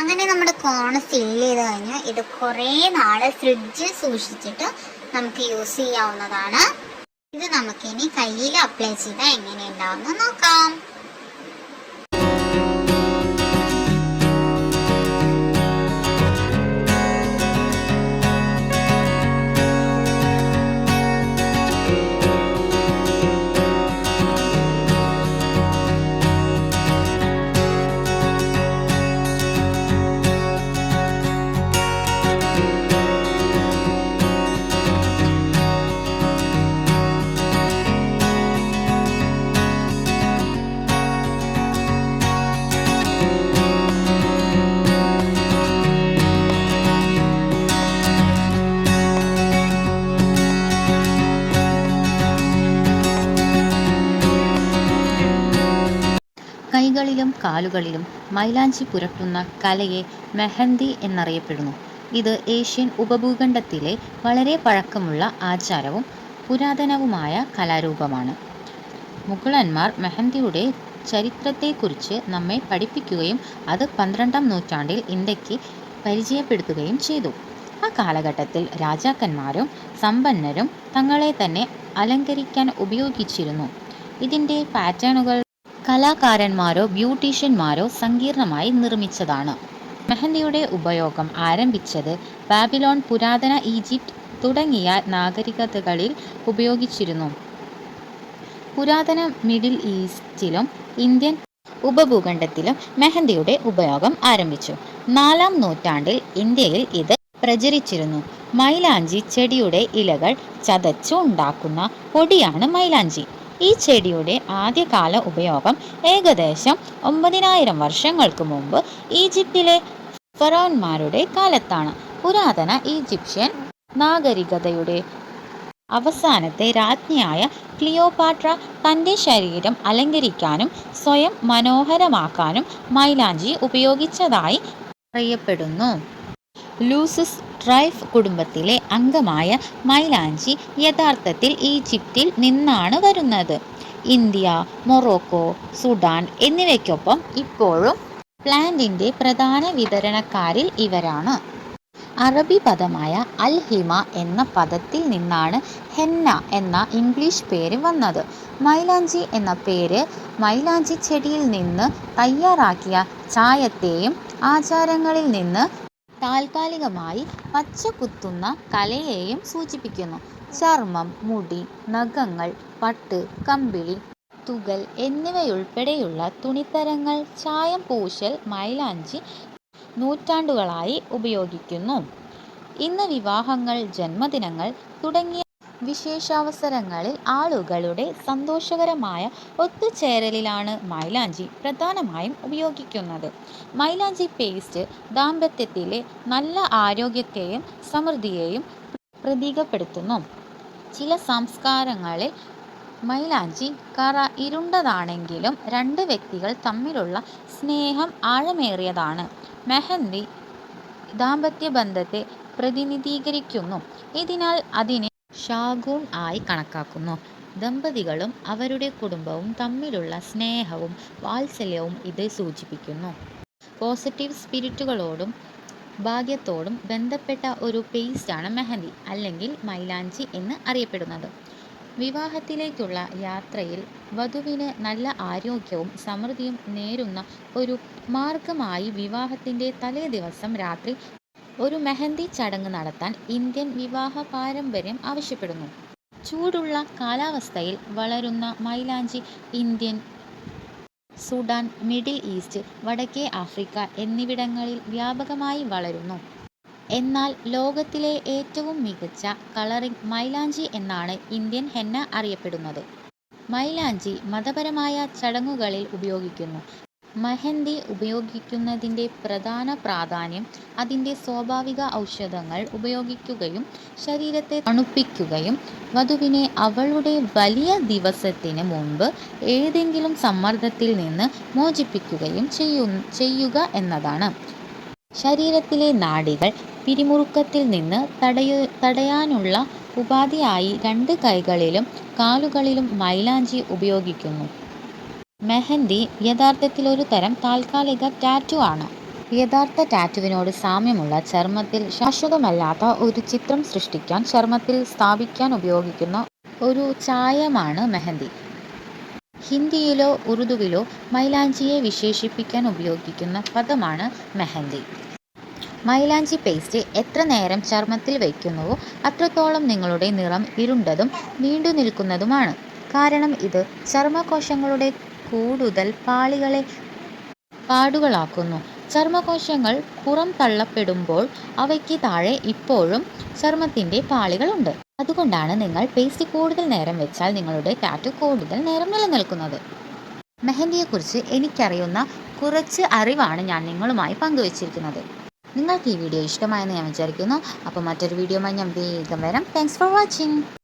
അങ്ങനെ നമ്മുടെ കോൺ ഫില്ല് ചെയ്ത് കഴിഞ്ഞാൽ ഇത് കുറേ നാൾ ഫ്രിഡ്ജിൽ സൂക്ഷിച്ചിട്ട് നമുക്ക് യൂസ് ചെയ്യാവുന്നതാണ്. ഇത് നമുക്കിനി കയ്യിൽ അപ്ലൈ ചെയ്താൽ എങ്ങനെയുണ്ടാവുമെന്ന് നോക്കാം. കൈകളിലും കാലുകളിലും മൈലാഞ്ചി പുരട്ടുന്ന കലയെ മെഹന്തി എന്നറിയപ്പെടുന്നു. ഇത് ഏഷ്യൻ ഉപഭൂഖണ്ഡത്തിലെ വളരെ പഴക്കമുള്ള ആചാരവും പുരാതനവുമായ കലാരൂപമാണ്. മുഗളന്മാർ മെഹന്തിയുടെ ചരിത്രത്തെക്കുറിച്ച് നമ്മെ പഠിപ്പിക്കുകയും അത് പന്ത്രണ്ടാം നൂറ്റാണ്ടിൽ ഇന്ത്യയ്ക്ക് പരിചയപ്പെടുത്തുകയും ചെയ്തു. ആ കാലഘട്ടത്തിൽ രാജാക്കന്മാരും സമ്പന്നരും തങ്ങളെ തന്നെ അലങ്കരിക്കാൻ ഉപയോഗിച്ചിരുന്നു. ഇതിന്റെ പാറ്റേണുകൾ കലാകാരന്മാരോ ബ്യൂട്ടീഷ്യന്മാരോ സങ്കീർണമായി നിർമ്മിച്ചതാണ്. മെഹന്തിയുടെ ഉപയോഗം ആരംഭിച്ചത് ബാബിലോൺ പുരാതന ഈജിപ്ത് തുടങ്ങിയ നാഗരികതകളിൽ ഉപയോഗിച്ചിരുന്നു. പുരാതന മിഡിൽ ഈസ്റ്റിലും ഇന്ത്യൻ ഉപഭൂഖണ്ഡത്തിലും മെഹന്തിയുടെ ഉപയോഗം ആരംഭിച്ചു. നാലാം നൂറ്റാണ്ടിൽ ഇന്ത്യയിൽ ഇത് പ്രചരിച്ചിരുന്നു. മൈലാഞ്ചി ചെടിയുടെ ഇലകൾ ചതച്ചു ഉണ്ടാക്കുന്ന പൊടിയാണ് മൈലാഞ്ചി. ഈ ചെടിയുടെ ആദ്യകാല ഉപയോഗം ഏകദേശം ഒമ്പതിനായിരം വർഷങ്ങൾക്ക് മുമ്പ് ഈജിപ്തിലെ ഫറോന്മാരുടെ കാലത്താണ്. പുരാതന ഈജിപ്ഷ്യൻ നാഗരികതയുടെ അവസാനത്തെ രാജ്ഞിയായ ക്ലിയോപാട്ര തന്റെ ശരീരം അലങ്കരിക്കാനും സ്വയം മനോഹരമാക്കാനും മൈലാഞ്ചി ഉപയോഗിച്ചതായി അറിയപ്പെടുന്നു. ലൂസിസ് ട്രൈഫ് കുടുംബത്തിലെ അംഗമായ മൈലാഞ്ചി യഥാർത്ഥത്തിൽ ഈജിപ്തിൽ നിന്നാണ് വരുന്നത്. ഇന്ത്യ മൊറോക്കോ സുഡാൻ എന്നിവയ്ക്കൊപ്പം ഇപ്പോഴും പ്ലാന്റിന്റെ പ്രധാന വിതരണക്കാരിൽ ഇവരാണ്. അറബി പദമായ അൽ ഹിമ എന്ന പദത്തിൽ നിന്നാണ് ഹെന്ന എന്ന ഇംഗ്ലീഷ് പേര് വന്നത്. മൈലാഞ്ചി എന്ന പേര് മൈലാഞ്ചി ചെടിയിൽ നിന്ന് തയ്യാറാക്കിയ ചായത്തെയും ആചാരങ്ങളിൽ നിന്ന് താൽക്കാലികമായി പച്ച കുത്തുന്ന കലയെയും സൂചിപ്പിക്കുന്നു. ചർമ്മം മുടി നഖങ്ങൾ പട്ട് കമ്പിളി തുകൽ എന്നിവയുൾപ്പെടെയുള്ള തുണിത്തരങ്ങൾ ചായം പൂശൽ മൈലാഞ്ചി നൂറ്റാണ്ടുകളായി ഉപയോഗിക്കുന്നു. ഇന്ന് വിവാഹങ്ങൾ ജന്മദിനങ്ങൾ തുടങ്ങിയ വിശേഷാവസരങ്ങളിൽ ആളുകളുടെ സന്തോഷകരമായ ഒത്തുചേരലിലാണ് മൈലാഞ്ചി പ്രധാനമായും ഉപയോഗിക്കുന്നത്. മൈലാഞ്ചി പേസ്റ്റ് ദാമ്പത്യത്തിലെ നല്ല ആരോഗ്യത്തെയും സമൃദ്ധിയെയും പ്രതീകപ്പെടുത്തുന്നു. ചില സംസ്കാരങ്ങളിൽ മൈലാഞ്ചി കറ ഇരുണ്ടതാണെങ്കിലും രണ്ട് വ്യക്തികൾ തമ്മിലുള്ള സ്നേഹം ആഴമേറിയതാണ്. മെഹന്തി ദാമ്പത്യ ബന്ധത്തെ പ്രതിനിധീകരിക്കുന്നു. ഇതിനാൽ അതിനെ ഷാഗൂൺ ആയി കണക്കാക്കുന്നു. ദമ്പതികളും അവരുടെ കുടുംബവും തമ്മിലുള്ള സ്നേഹവും വാത്സല്യവും ഇത് സൂചിപ്പിക്കുന്നു. പോസിറ്റീവ് സ്പിരിറ്റുകളോടും ഭാഗ്യത്തോടും ബന്ധപ്പെട്ട ഒരു പേസ്റ്റാണ് മെഹന്തി അല്ലെങ്കിൽ മൈലാഞ്ചി എന്ന് അറിയപ്പെടുന്നത്. വിവാഹത്തിലേക്കുള്ള യാത്രയിൽ വധുവിന് നല്ല ആരോഗ്യവും സമൃദ്ധിയും നേരുന്ന ഒരു മാർഗമായി വിവാഹത്തിന്റെ തലേദിവസം രാത്രി ഒരു മെഹന്തി ചടങ്ങ് നടത്താൻ ഇന്ത്യൻ വിവാഹ പാരമ്പര്യം ആവശ്യപ്പെടുന്നു. ചൂടുള്ള കാലാവസ്ഥയിൽ വളരുന്ന മൈലാഞ്ചി ഇന്ത്യൻ സുഡാൻ മിഡിൽ ഈസ്റ്റ് വടക്കേ ആഫ്രിക്ക എന്നിവിടങ്ങളിൽ വ്യാപകമായി വളരുന്നു. എന്നാൽ ലോകത്തിലെ ഏറ്റവും മികച്ച കളറിംഗ് മൈലാഞ്ചി എന്നാണ് ഇന്ത്യൻ ഹെന്ന അറിയപ്പെടുന്നത്. മൈലാഞ്ചി മതപരമായ ചടങ്ങുകളിൽ ഉപയോഗിക്കുന്നു. മെഹന്തി ഉപയോഗിക്കുന്നതിന്റെ പ്രധാന പ്രാധാന്യം അതിന്റെ സ്വാഭാവിക ഔഷധങ്ങൾ ഉപയോഗിക്കുകയും ശരീരത്തെ തണുപ്പിക്കുകയും വധുവിനെ അവളുടെ വലിയ ദിവസത്തിന് മുൻപ് ഏതെങ്കിലും സമ്മർദ്ദത്തിൽ നിന്ന് മോചിപ്പിക്കുകയും ചെയ്യു ചെയ്യുക എന്നതാണ്. ശരീരത്തിലെ നാഡികൾ പിരിമുറുക്കത്തിൽ നിന്ന് തടയ തടയാനുള്ള ഉപാധിയായി രണ്ട് കൈകളിലും കാലുകളിലും മൈലാഞ്ചി ഉപയോഗിക്കുന്നു. മെഹന്തി യഥാർത്ഥത്തിൽ ഒരു തരം താൽക്കാലിക ടാറ്റു ആണ്. യഥാർത്ഥ ടാറ്റുവിനോട് സാമ്യമുള്ള ചർമ്മത്തിൽ ശാശ്വതമല്ലാത്ത ഒരു ചിത്രം സൃഷ്ടിക്കാൻ ചർമ്മത്തിൽ സ്ഥാപിക്കാൻ ഉപയോഗിക്കുന്ന ഒരു ചായമാണ് മെഹന്തി. ഹിന്ദിയിലോ ഉറുദുവിലോ മൈലാഞ്ചിയെ വിശേഷിപ്പിക്കാൻ ഉപയോഗിക്കുന്ന പദമാണ് മെഹന്തി. മൈലാഞ്ചി പേസ്റ്റ് എത്ര നേരം ചർമ്മത്തിൽ വയ്ക്കുന്നുവോ അത്രത്തോളം നിങ്ങളുടെ നിറം ഇരുണ്ടതും നീണ്ടു നിൽക്കുന്നതുമാണ് കാരണം ഇത് ചർമ്മകോശങ്ങളുടെ കൂടുതൽ പാളികളെ പാടുകളാക്കുന്നു. ചർമ്മകോശങ്ങൾ പുറം തള്ളപ്പെടുമ്പോൾ അവയ്ക്ക് താഴെ ഇപ്പോഴും ചർമ്മത്തിന്റെ പാളികളുണ്ട്. അതുകൊണ്ടാണ് നിങ്ങൾ പേസ്റ്റ് കൂടുതൽ നേരം വെച്ചാൽ നിങ്ങളുടെ ടാറ്റു കൂടുതൽ നേരം നിലനിൽക്കുന്നത്. മെഹന്തിയെക്കുറിച്ച് എനിക്കറിയുന്ന കുറച്ച് അറിവാണ് ഞാൻ നിങ്ങളുമായി പങ്കുവച്ചിരിക്കുന്നത്. നിങ്ങൾക്ക് ഈ വീഡിയോ ഇഷ്ടമായെന്ന് ഞാൻ വിചാരിക്കുന്നു. അപ്പോൾ മറ്റൊരു വീഡിയോമായി ഞാൻ വേഗം വരാം. Thanks for watching